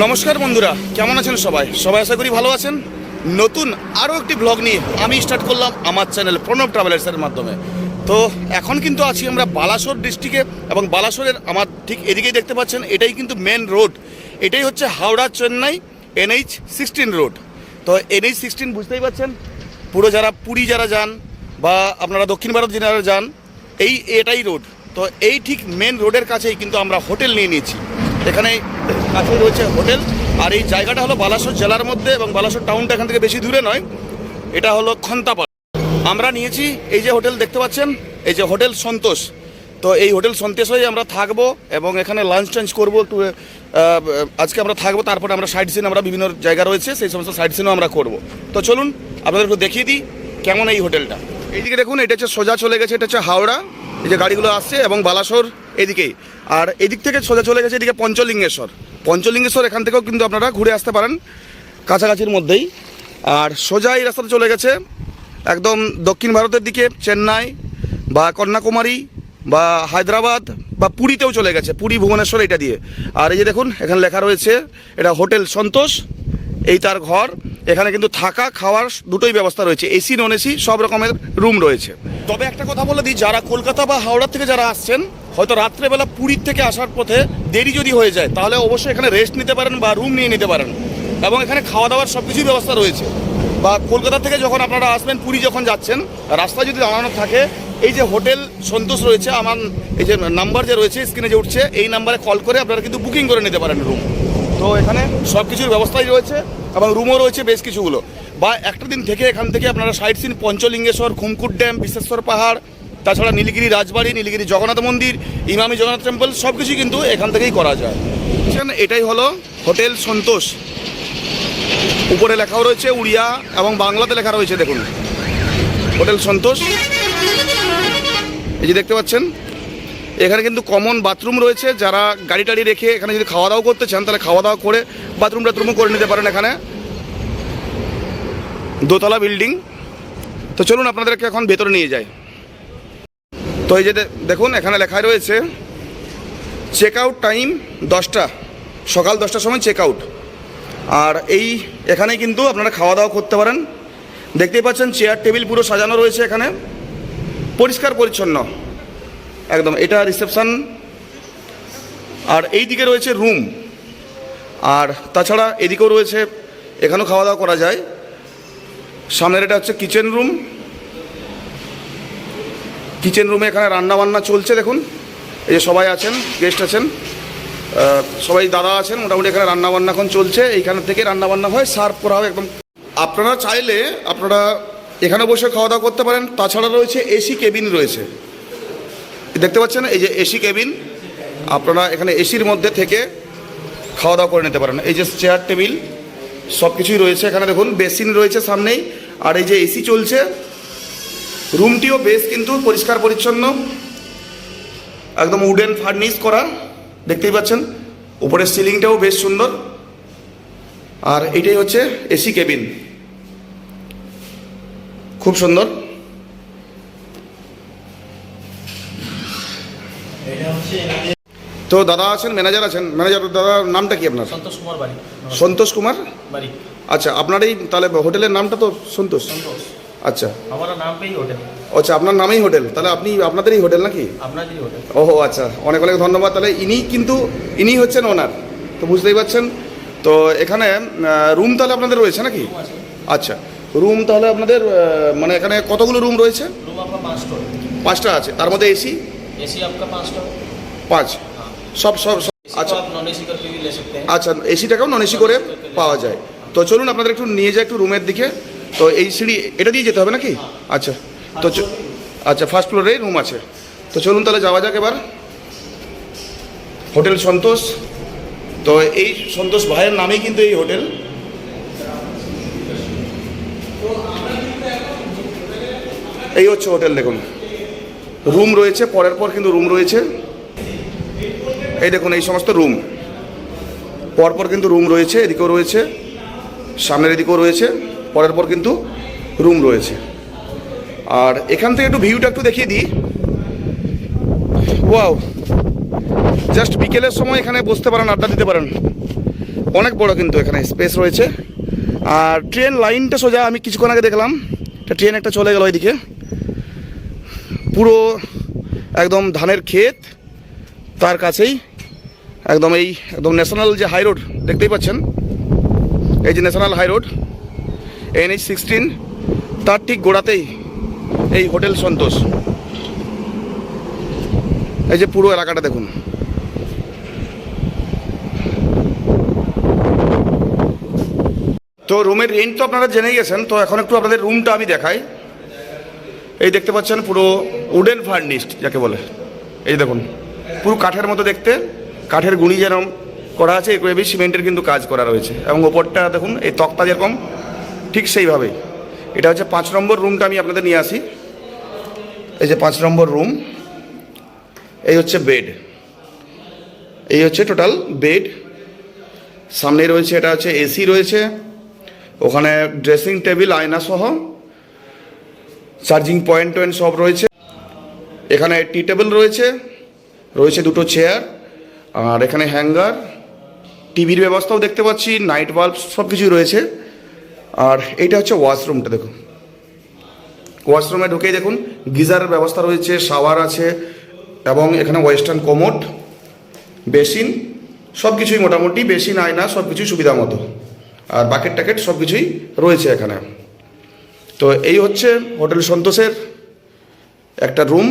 নমস্কার বন্ধুরা, কেমন আছেন সবাই? সবাই আশা করি ভালো আছেন। নতুন আরও একটি ব্লগ নিয়ে আমি স্টার্ট করলাম আমার চ্যানেল প্রণব ট্রাভেলার্সের মাধ্যমে। তো এখন কিন্তু আছি আমরা বালাসোর ডিস্ট্রিক্টে এবং বালাসোরের আমার ঠিক এদিকেই দেখতে পাচ্ছেন, এটাই কিন্তু মেন রোড এটাই হচ্ছে Howrah Chennai NH sixteen road তো এনএইচ সিক্সটিন বুঝতেই পারছেন পুরো যারা পুরী যারা যান বা আপনারা দক্ষিণ ভারত যারা যান, এই এটাই রোড তো এই ঠিক মেন রোডের কাছেই কিন্তু আমরা হোটেল নিয়ে নিয়েছি। এখানে কাছে রয়েছে হোটেল। আর এই জায়গাটা হলো বালাসোর জেলার মধ্যে এবং বালাসোর টাউনটা এখান থেকে বেশি দূরে নয়। এটা হলো খন্তাপাড়া। আমরা নিয়েছি এই যে হোটেল দেখতে পাচ্ছেন, এই যে হোটেল সন্তোষ। তো এই হোটেল সন্তোষেই আমরা থাকব এবং এখানে লাঞ্চ টাঞ্চ করব একটু আজকে আমরা থাকব, তারপরে আমরা সাইড সিন আমরা বিভিন্ন জায়গা রয়েছে, সেই সমস্ত সাইড সিনও আমরা করব। তো চলুন, আপনাদের একটু দেখিয়ে দিই কেমন এই হোটেলটা। এইদিকে দেখুন, এটা হচ্ছে সোজা চলে গেছে, এটা হচ্ছে হাওড়া। এই যে গাড়িগুলো আসছে এবং বালাসোর এদিকেই। আর এদিক থেকে সোজা চলে গেছে, এদিকে পঞ্চলিঙ্গেশ্বর। পঞ্চলিঙ্গেশ্বর, এখান থেকেও কিন্তু আপনারা ঘুরে আসতে পারেন কাছাকাছির মধ্যেই। আর সোজা এই রাস্তাতে চলে গেছে, একদম দক্ষিণ ভারতের দিকে, চেন্নাই বা কন্যাকুমারী বা হায়দ্রাবাদ বা পুরীতেও চলে গেছে, পুরী, ভুবনেশ্বর এটা দিয়ে। আর এই যে দেখুন, এখানে লেখা রয়েছে, এটা হোটেল সন্তোষ, এই তার ঘর, এখানে কিন্তু থাকা, খাওয়ার দুটোই ব্যবস্থা রয়েছে এসি নন এসি সব রকমের রুম রয়েছে। তবে একটা কথা বলে দিই, যারা কলকাতা বা হাওড়া থেকে যারা আসছেন হয়তো রাত্রেবেলা পুরীর থেকে আসার পথে দেরি যদি হয়ে যায়, তাহলে অবশ্যই এখানে রেস্ট নিতে পারেন বা রুম নিয়ে নিতে পারেন। এবং এখানে খাওয়া দাওয়ার সব কিছুই ব্যবস্থা রয়েছে। বা কলকাতা থেকে যখন আপনারা আসবেন, পুরী যখন যাচ্ছেন রাস্তায় যদি দাঁড়ানো থাকে, এই যে হোটেল সন্তোষ রয়েছে, আমার এই যে নাম্বার যে রয়েছে স্ক্রিনে যে উঠছে, এই নাম্বারে কল করে আপনারা কিন্তু বুকিং করে নিতে পারেন রুম তো এখানে সব কিছুর ব্যবস্থাই রয়েছে, এবং রুমও রয়েছে বেশ কিছুগুলো। বা একটা দিন থেকে এখান থেকে আপনারা site scene Panchalingeshwar, Khumkut dam Bishweshwar পাহাড় তাছাড়া নীলগিরি রাজবাড়ি, নীলগিরি জগন্নাথ মন্দির, ইমামি জগন্নাথ টেম্পল সব কিছু কিন্তু এখান থেকেই করা যায়। এটাই হলো হোটেল সন্তোষ। উপরে লেখাও রয়েছে উড়িয়া এবং বাংলাতে লেখা রয়েছে, দেখুন। হোটেল সন্তোষ। এই যে দেখতে পাচ্ছেন, এখানে কিন্তু কমন বাথরুম রয়েছে। যারা গাড়ি টাড়ি রেখে এখানে যদি খাওয়া দাওয়া করতে চান, তাহলে খাওয়া দাওয়া করে বাথরুম টাথরুমও করে নিতে পারেন এখানে। দোতলা বিল্ডিং তো চলুন আপনাদেরকে এখন ভেতরে নিয়ে যাই। তো এই যে দেখুন, এখানে লেখাই রয়েছে চেক আউট টাইম দশটা, সকাল দশটার সময় চেক আউট আর এই এখানে কিন্তু আপনারা খাওয়া দাওয়া করতে পারেন। দেখতেই পাচ্ছেন চেয়ার টেবিল পুরো সাজানো রয়েছে এখানে। পরিষ্কার, পরিচ্ছন্ন। একদম, এটা রিসেপশন আর এই দিকে রয়েছে রুম আর তাছাড়া এদিকেও রয়েছে, এখানেও খাওয়া দাওয়া করা যায়। সামনের এটা হচ্ছে কিচেন রুম কিচেন রুমে এখানে রান্না বান্না চলছে, দেখুন। এই যে সবাই আছেন, গেস্ট আছেন সবাই দাদা আছেন, মোটামুটি এখানে রান্না বান্না এখন চলছে। এইখান থেকে রান্না বান্না হয়, সার্ভ করা হবে একদম। আপনারা চাইলে আপনারা এখানে বসে খাওয়া দাওয়া করতে পারেন। তাছাড়া রয়েছে এসি কেবিন রয়েছে। দেখতে পাচ্ছেন, এই যে এসি কেবিন আপনারা এখানে এসির মধ্যে থেকে খাওয়া দাওয়া করে নিতে পারেন। এই যে চেয়ার টেবিল সব কিছুই রয়েছে এখানে, দেখুন। বেসিন রয়েছে সামনেই। আর এই যে এসি চলছে রুমটিও বেশ কিন্তু পরিষ্কার পরিচ্ছন্ন। একদম উডেন ফার্নিশ করা দেখতেই পাচ্ছেন। উপরের সিলিংটাও বেশ সুন্দর। আর এটাই হচ্ছে এসি কেবিন। খুব সুন্দর। তো দাদা আছেন ম্যানেজার আছেন। ম্যানেজার দাদা নামটা কি আপনার? সন্তোষ কুমার বাড়ি। সন্তোষ কুমার? বাড়ি। আচ্ছা আপনার এই তাহলে হোটেলের নামটা তো সন্তোষ। সন্তোষ। আচ্ছা। আমার নাম হোটেল আচ্ছা আপনার নামেই হোটেল তাহলে আপনি আপনাদেরই হোটেল নাকি? আপনাদেরই হোটেল ওহো আচ্ছা। অনেক অনেক ধন্যবাদ। তাহলে ইনি কিন্তু ইনি হচ্ছেন ওনার। তো বুঝতেই পারছেন? তো এখানে রুম তাহলে আপনাদের রয়েছে নাকি? আচ্ছা। রুম তাহলে আপনাদের মানে এখানে কতগুলো রুম রয়েছে? রুম আপনার পাঁচটা পাঁচটা আছে। তার মধ্যে এসি এসি আপনার পাঁচটা পাঁচ। সব সব আচ্ছা। আচ্ছা এসিটাকেও নন এসি করে পাওয়া যায়। তো চলুন আপনাদের একটু নিয়ে যায় একটু রুমের দিকে। তো এই সিঁড়ি, এটা দিয়ে যেতে হবে নাকি? আচ্ছা তো আচ্ছা ফার্স্ট ফ্লোরে রুম আছে। তো চলুন তাহলে যাওয়া যাক এবার। হোটেল সন্তোষ। তো এই সন্তোষ ভাইয়ের নামেই কিন্তু এই হোটেল। এই হচ্ছে হোটেল, দেখুন। রুম রয়েছে, পরের পর কিন্তু রুম রয়েছে। এই দেখুন, এই সমস্ত রুম। পরপর কিন্তু রুম রয়েছে, এদিকেও রয়েছে। সামনের এদিকেও রয়েছে, পরের পর কিন্তু রুম রয়েছে। আর এখান থেকে একটু ভিউটা একটু দেখিয়ে দিই। ওয়াও জাস্ট বিকেলের সময় এখানে বসতে পারেন, আড্ডা দিতে পারেন। অনেক বড় কিন্তু এখানে স্পেস রয়েছে। আর ট্রেন লাইনটা সোজা আমি কিছুক্ষণ আগে দেখলাম। ট্রেন একটা চলে গেল ওইদিকে পুরো একদম ধানের ক্ষেত, তার কাছেই। একদম এই, একদম ন্যাশনাল যে হাই রোড দেখতেই পাচ্ছেন। এই যে national high road, NH sixteen, তার ঠিক গোড়াতেই এই হোটেল সন্তোষ। এই যে পুরো এলাকাটা দেখুন। তো রুমের রেন্ট তো আপনারা জেনে গেছেন, তো এখন একটু আপনাদের রুমটা আমি দেখাই। এই দেখতে পাচ্ছেন পুরো উডেন ফার্নিশড যাকে বলে। এই দেখুন, পুরো কাঠের মতো দেখতে, কাঠের গুঁড়ি যেরকম করা আছে এগুলো সিমেন্টের কিন্তু কাজ করা রয়েছে। এবং ওপরটা দেখুন, এই তক্তা যেরকম, ঠিক সেইভাবেই। এটা হচ্ছে পাঁচ নম্বর রুমটা আমি আপনাদের নিয়ে আসি। এই যে পাঁচ নম্বর রুম, এই হচ্ছে বেড। এই হচ্ছে টোটাল বেড। সামনে রয়েছে, এটা হচ্ছে এসি রয়েছে। ওখানে ড্রেসিং টেবিল, আয়না সহ, চার্জিং পয়েন্ট টয়েন্ট সব রয়েছে। এখানে টি টেবিল রয়েছে রয়েছে দুটো চেয়ার, আর এখানে হ্যাঙ্গার। টিভির ব্যবস্থাও দেখতে পাচ্ছি নাইট বাল্ব সব কিছুই রয়েছে। আর এইটা হচ্ছে ওয়াশরুমটা দেখুন। ওয়াশরুমে ঢুকেই দেখুন, গিজারের ব্যবস্থা রয়েছে শাওয়ার আছে, এবং এখানে ওয়েস্টার্ন কোমোট বেসিন সব কিছুই মোটামুটি বেসিন আয়না সব কিছুই সুবিধা মতো। আর বাকেট টাকেট সব কিছুই রয়েছে এখানে। তো এই হচ্ছে হোটেল সন্তোষের একটা রুম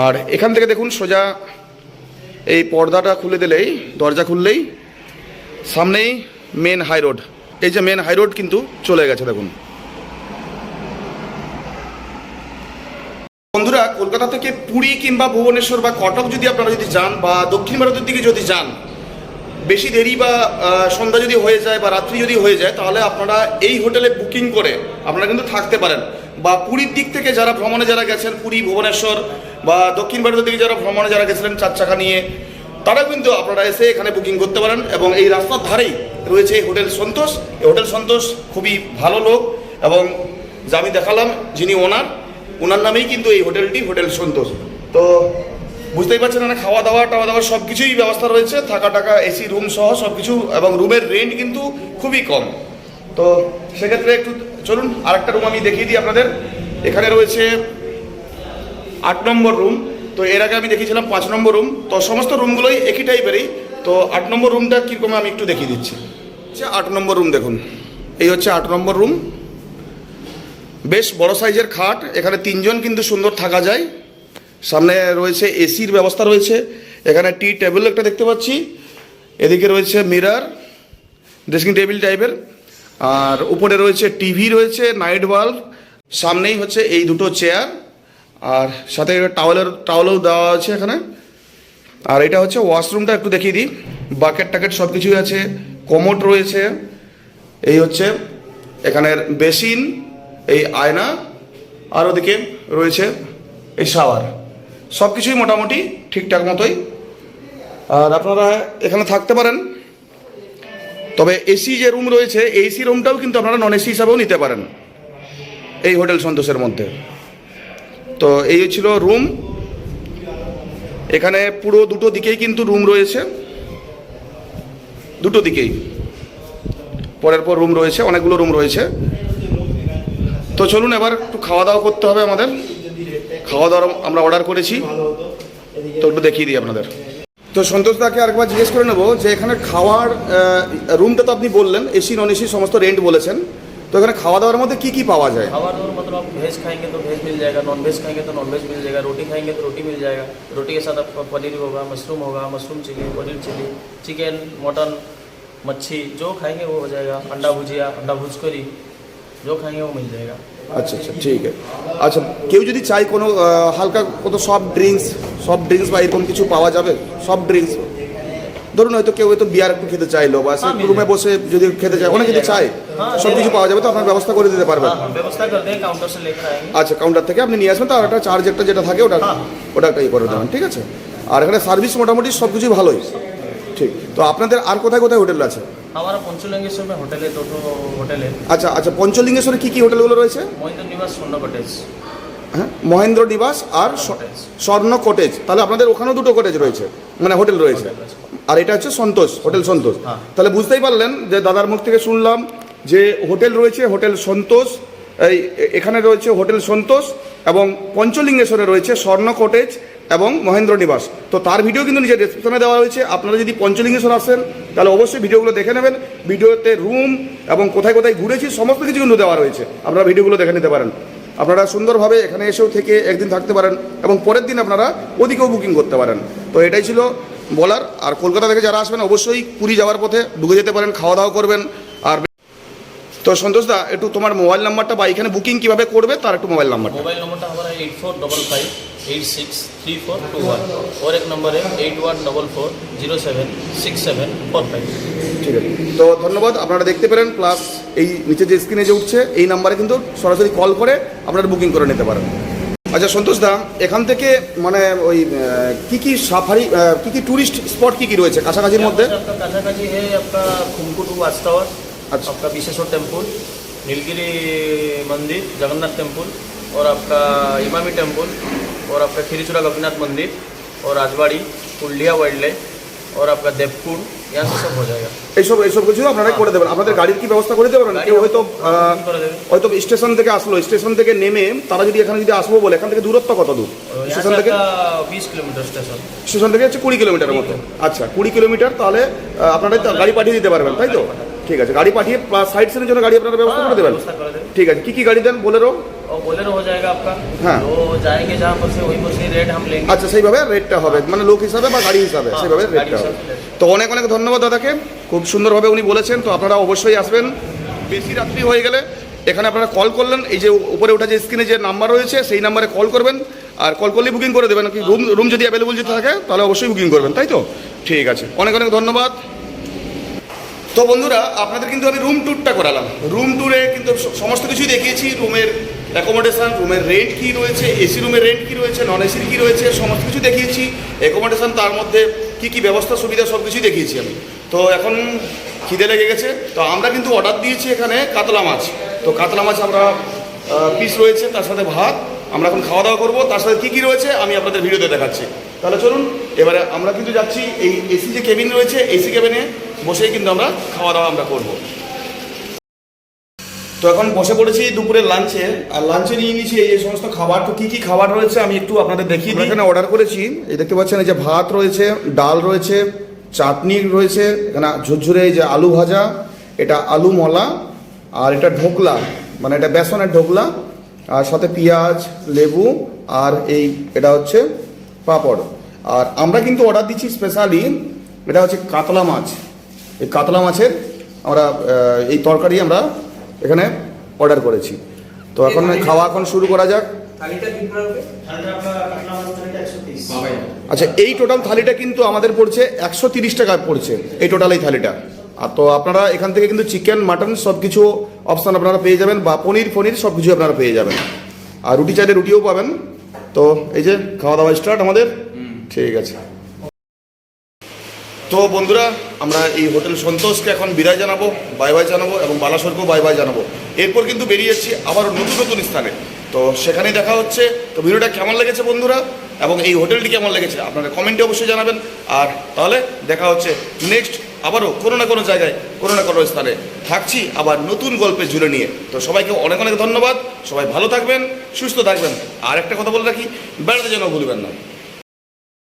আর এখান থেকে দেখুন সোজা এই পর্দাটা খুলে দিলেই, দরজা খুললেই সামনেই মেন হাই রোড এই যে মেন হাই রোড কিন্তু চলে গেছে, দেখুন। বন্ধুরা, কলকাতা থেকে পুরী কিংবা ভুবনেশ্বর বা কটক যদি আপনারা যদি যান বা দক্ষিণ ভারতের দিকে যদি যান, বেশি দেরি বা সন্ধ্যা যদি হয়ে যায় বা রাত্রি যদি হয়ে যায়, তাহলে আপনারা এই হোটেলে বুকিং করে আপনারা কিন্তু থাকতে পারেন। বা পুরীর দিক থেকে যারা ভ্রমণে যারা গেছেন, পুরী, ভুবনেশ্বর বা দক্ষিণ ভারতের দিকে যারা ভ্রমণে যারা গেছিলেন চার চাকা নিয়ে তারা কিন্তু আপনারা এসে এখানে বুকিং করতে পারেন এবং এই রাস্তার ধারেই রয়েছে হোটেল সন্তোষ। এই হোটেল সন্তোষ খুবই ভালো লোক এবং যা আমি দেখালাম, যিনি ওনার ওনার নামেই কিন্তু এই হোটেলটি হোটেল সন্তোষ। তো বুঝতেই পারছেন এখানে খাওয়া দাওয়া টাওয়া দাওয়া সব কিছুই ব্যবস্থা রয়েছে, থাকা টাকা এসি রুম সহ সব কিছু এবং রুমের রেন্ট কিন্তু খুবই কম। তো সেক্ষেত্রে একটু চলুন, আরেকটা রুম আমি দেখিয়ে দিই আপনাদের। এখানে রয়েছে আট নম্বর রুম, তো এর আগে আমি দেখিয়েছিলাম পাঁচ নম্বর রুম, তো সমস্ত রুমগুলোই একই টাইপেরই, তো আট নম্বর রুমটা কীরকম আমি একটু দেখিয়ে দিচ্ছি। আচ্ছা আট নম্বর রুম দেখুন, এই হচ্ছে আট নম্বর রুম। বেশ বড় সাইজের খাট, এখানে তিনজন কিন্তু সুন্দর থাকা যায়। সামনে রয়েছে এসির ব্যবস্থা রয়েছে, এখানে টি টেবিল একটা দেখতে পাচ্ছি। এদিকে রয়েছে মিরার, ড্রেসিং টেবিল টাইপের, আর উপরে রয়েছে টিভি রয়েছে, নাইট বাল্ব, সামনেই হচ্ছে এই দুটো চেয়ার। আর সাথে টাওয়ালের টাওয়ালও দেওয়া আছে এখানে। আর এটা হচ্ছে ওয়াশরুমটা একটু দেখিয়ে দিই। বাকেট টাকেট সব কিছুই আছে কমোড রয়েছে। এই হচ্ছে এখানের বেসিন, এই আয়না, আর ওদিকে রয়েছে এই শাওয়ার। সব কিছুই মোটামুটি ঠিকঠাক মতোই। আর আপনারা এখানে থাকতে পারেন। তবে এসি যে রুম রয়েছে, এসি রুমটাও কিন্তু আপনারা নন এসি হিসাবেও নিতে পারেন। এই হোটেল সন্তোষের মধ্যে। তো এই ছিল রুম। এখানে পুরো দুটো দিকেই কিন্তু রুম রয়েছে। দুটো দিকেই। পরের পর রুম রয়েছে, অনেকগুলো রুম রয়েছে। তো চলুন এবার একটু খাওয়া দাওয়া করতে হবে আমাদের। খাওয়া দাওয়া আমরা অর্ডার করেছি। তো একটু দেখিয়ে দিই আপনাদের। তো সন্তোষ দাকে আরেকবার জিজ্ঞেস করে নেব যে এখানে খাওয়ার রুমটা তো আপনি বললেন এসি নন এসি সমস্ত রেন্ট বলেছেন। তো এখানে খাওয়া দাওয়ার মধ্যে কি কি পাওয়া যায় खावा और मतलब आप वेज खाएंगे तो वेज मिल जाएगा नॉन वेज खाएंगे तो नॉन वेज मिल जाएगा रोटी खाएंगे तो रोटी मिल जाएगा रोटी के साथ आपका पनीर होगा मशरूम होगा mushroom chilli paneer chilli chicken mutton मच्छी जो खाएंगे वो हो जाएगा अंडा भुजिया अंडा भुज करी जो खाएंगे वो मिल जाएगा আচ্ছা আচ্ছা ঠিক আছে আচ্ছা কেউ যদি চায় কোনো আহ, হালকা কত সফট ড্রিঙ্কস সফট ড্রিঙ্কস বা এরকম কিছু পাওয়া যাবে সফট ড্রিঙ্কস ধরুন হয়তো কেউ হয়তো বিয়ার একটু খেতে চাইলো বা সে হ্যাঁ, রুমে বসে যদি খেতে চায় অনেক যদি চায় হ্যাঁ, সবকিছু পাওয়া যাবে তো আপনার ব্যবস্থা করে দিতে পারবেন। আচ্ছা কাউন্টার থেকে আপনি নিয়ে আসবেন তার একটা চার্জ একটা যেটা থাকে ওটা ওটা একটা ইয়ে করে দেবেন ঠিক আছে? আর এখানে সার্ভিস মোটামুটি সব কিছুই ভালোই। ঠিক তো আপনাদের আর কোথায় কোথায় হোটেল আছে আচ্ছা আচ্ছা পঞ্চলিঙ্গেশ্বরে কি কি হোটেলগুলো রয়েছে? মহেন্দ্র নিবাস হ্যাঁ মহেন্দ্র নিবাস আর স্বর্ণ কটেজ তাহলে আপনাদের ওখানেও দুটো কটেজ রয়েছে মানে হোটেল রয়েছে। আর এটা হচ্ছে সন্তোষ হোটেল সন্তোষ। তাহলে বুঝতেই পারলেন যে দাদার মুখ থেকে শুনলাম যে হোটেল রয়েছে, হোটেল সন্তোষ, এই এখানে রয়েছে হোটেল সন্তোষ এবং পঞ্চলিঙ্গেশ্বরে রয়েছে স্বর্ণ কটেজ এবং মহেন্দ্র নিবাস। তো তার ভিডিও কিন্তু নিজের ডিসক্রিপশনে দেওয়া হয়েছে। আপনারা যদি পঞ্চলিঙ্গেশ্বর আসেন, তাহলে অবশ্যই ভিডিওগুলো দেখে নেবেন। ভিডিওতে রুম এবং কোথায় কোথায় ঘুরেছি, সমস্ত কিছু কিন্তু দেওয়া রয়েছে। আপনারা ভিডিওগুলো দেখে নিতে পারেন। আপনারা সুন্দরভাবে এখানে এসেও থেকে একদিন থাকতে পারেন এবং পরের দিন আপনারা ওদিকেও বুকিং করতে পারেন। তো এটাই ছিল বলার। আর কলকাতা থেকে যারা আসবেন, অবশ্যই পুরী যাওয়ার পথে ঢুকে যেতে পারেন খাওয়া দাওয়া করবেন, আর তো সন্তোষ দা একটু তোমার মোবাইল নাম্বারটা বা এখানে বুকিং কিভাবে করবে তার একটু মোবাইল নাম্বারটা मोबाइल नंबर था हमारा eight four double five eight six three four two one और एक नंबर है eight one double four zero seven six seven four five ঠিক আছে তো ধন্যবাদ আপনারা দেখতে পারেন প্লাস এই নিচে যে স্ক্রিনে যে উঠছে এই নাম্বারে কিন্তু সরাসরি কল করে আপনারা বুকিং করে নিতে পারেন আচ্ছা সন্তোষ দা এখান থেকে মানে ওই আহ, কি কি সাফারি আহ, কি কি টুরিস্ট স্পট কি কি রয়েছে কাছাকাছির মধ্যে यहाँ पे आपका काछाकाछी है आपका खुमकुटू वाच टावर अच्छा। आपका विशेश्वर टेम्पल नीलगिरी मंदिर जगन्नाथ टेम्पल और आपका इमामी टेम्पल और आपका खिरीचुरा गोपीनाथ मंदिर और राजवाड़ी कुल्डिया वाइल्ड लाइफ और आपका देवकुंड यहाँ से सब हो जाएगा এইসব এইসব কিছু আপনারা করে দেবেন আপনাদের গাড়ির কি ব্যবস্থা করে দেবেন গাড়ি কেউ হয়তো আহ, করে দেবে হয়তো স্টেশন থেকে আসলো স্টেশন থেকে নেমে তারা যদি এখানে যদি আসবো বলে এখান থেকে দূরত্ব কত দূর और यहाँ স্টেশন से থেকে आपका बीस किलोमीटर स्टेशन স্টেশন থেকে হচ্ছে কুড়ি কিলোমিটারের মতো আচ্ছা কুড়ি কিলোমিটার তাহলে আহ, আপনারা তো গাড়ি পাঠিয়ে দিতে পারবেন তাই তো ঠিক আছে গাড়ি পাঠিয়ে সাইড সিনের জন্য গাড়ি আপনারা ব্যবস্থা করে দেবেন व्यवस्था कर देंगे ঠিক আছে কি কি গাড়ি দেন বলেরো और बोलेरो हो जाएगा आपका हाँ। तो जाएंगे जहाँ पर से वहीं पर से रेट हम लेंगे আচ্ছা সেইভাবে রেটটা হবে মানে লোক হিসাবে বা গাড়ি হিসাবে হ্যাঁ, সেইভাবে গাড়ি রেটটা হবে হিসাবে। তো অনেক অনেক ধন্যবাদ দাদাকে খুব সুন্দরভাবে উনি বলেছেন তো আপনারা অবশ্যই আসবেন বেশি রাত্রি হয়ে গেলে এখানে আপনারা কল করলেন এই যে উপরে ওঠা যে স্ক্রিনে যে নাম্বার রয়েছে সেই নাম্বারে কল করবেন আর কল করলে বুকিং করে দেবেন কি রুম রুম যদি অ্যাভেলেবল যদি থাকে তাহলে অবশ্যই বুকিং করবেন তাই তো ঠিক আছে অনেক অনেক ধন্যবাদ তো বন্ধুরা, আপনাদের কিন্তু আমি রুম ট্যুরটা করালাম। রুম ট্যুরে কিন্তু সমস্ত কিছুই দেখিয়েছি। রুমের অ্যাকোমোডেশন রুমের রেন্ট কী রয়েছে এসি রুমের রেন্ট কী রয়েছে নন এসির কী রয়েছে, সমস্ত কিছু দেখিয়েছি। অ্যাকোমোডেশন তার মধ্যে কী কী ব্যবস্থা, সুবিধা, সব কিছুই দেখিয়েছি আমি। তো এখন খিদে লেগে গেছে। তো আমরা কিন্তু অর্ডার দিয়েছি এখানে কাতলা মাছ। তো কাতলা মাছ আমরা পিস রয়েছে, তার সাথে ভাত। আমরা এখন খাওয়া দাওয়া করব। তার সাথে কী কী রয়েছে, আমি আপনাদের ভিডিওতে দেখাচ্ছি। তাহলে চলুন, এবারে আমরা কিন্তু যাচ্ছি এই এসি যে কেবিন রয়েছে এসি কেবিনে বসেই কিন্তু আমরা খাওয়া দাওয়া আমরা করব। তো এখন বসে পড়েছি দুপুরের লাঞ্চে আর লাঞ্চে নিয়ে নিয়েছি এই সমস্ত খাবার। তো কী কী খাবার রয়েছে আমি একটু আপনাদের দেখিয়ে এখানে অর্ডার করেছি। এই দেখতে পাচ্ছেন এই যে ভাত রয়েছে ডাল রয়েছে চাটনি রয়েছে এখানে ঝুরঝুরে এই যে আলু ভাজা এটা আলু মলা আর এটা ঢোকলা মানে এটা বেসনের ঢোকলা আর সাথে পেঁয়াজ লেবু আর এই এটা হচ্ছে পাঁপড়। আর আমরা কিন্তু অর্ডার দিচ্ছি স্পেশালি এটা হচ্ছে কাতলা মাছ। এই কাতলা মাছের আমরা এই তরকারি আমরা এখানে অর্ডার করেছি। তো এখন খাওয়া এখন শুরু করা যাক। আচ্ছা এই টোটাল থালিটা কিন্তু আমাদের পড়ছে একশো তিরিশ টাকা পড়ছে এই টোটাল এই থালিটা। আর তো আপনারা এখান থেকে কিন্তু চিকেন মাটন সব কিছু অপশান আপনারা পেয়ে যাবেন বা পনির ফনির সব কিছু আপনারা পেয়ে যাবেন। আর রুটি চাইলে রুটিও পাবেন। তো এই যে খাওয়া দাওয়া স্টার্ট আমাদের। ঠিক আছে। তো বন্ধুরা, আমরা এই হোটেল সন্তোষকে এখন বিদায় জানাব বাই বাই জানাব এবং বালাসরকেও বাই বাই জানাব। এরপর কিন্তু বেরিয়ে যাচ্ছি আবার নতুন নতুন স্থানে। তো সেখানেই দেখা হচ্ছে। তো ভিডিওটা কেমন লেগেছে বন্ধুরা এবং এই হোটেলটি কেমন লেগেছে আপনারা কমেন্টে অবশ্যই জানাবেন। আর তাহলে দেখা হচ্ছে নেক্সট আবারও কোনো না কোনো জায়গায়, কোনো না কোনো স্থানে। থাকছি আবার নতুন গল্পে জুড়ে নিয়ে। তো সবাইকে অনেক অনেক ধন্যবাদ। সবাই ভালো থাকবেন, সুস্থ থাকবেন। আর একটা কথা বলে রাখি, বেড়াতে যেন ভুলবেন না।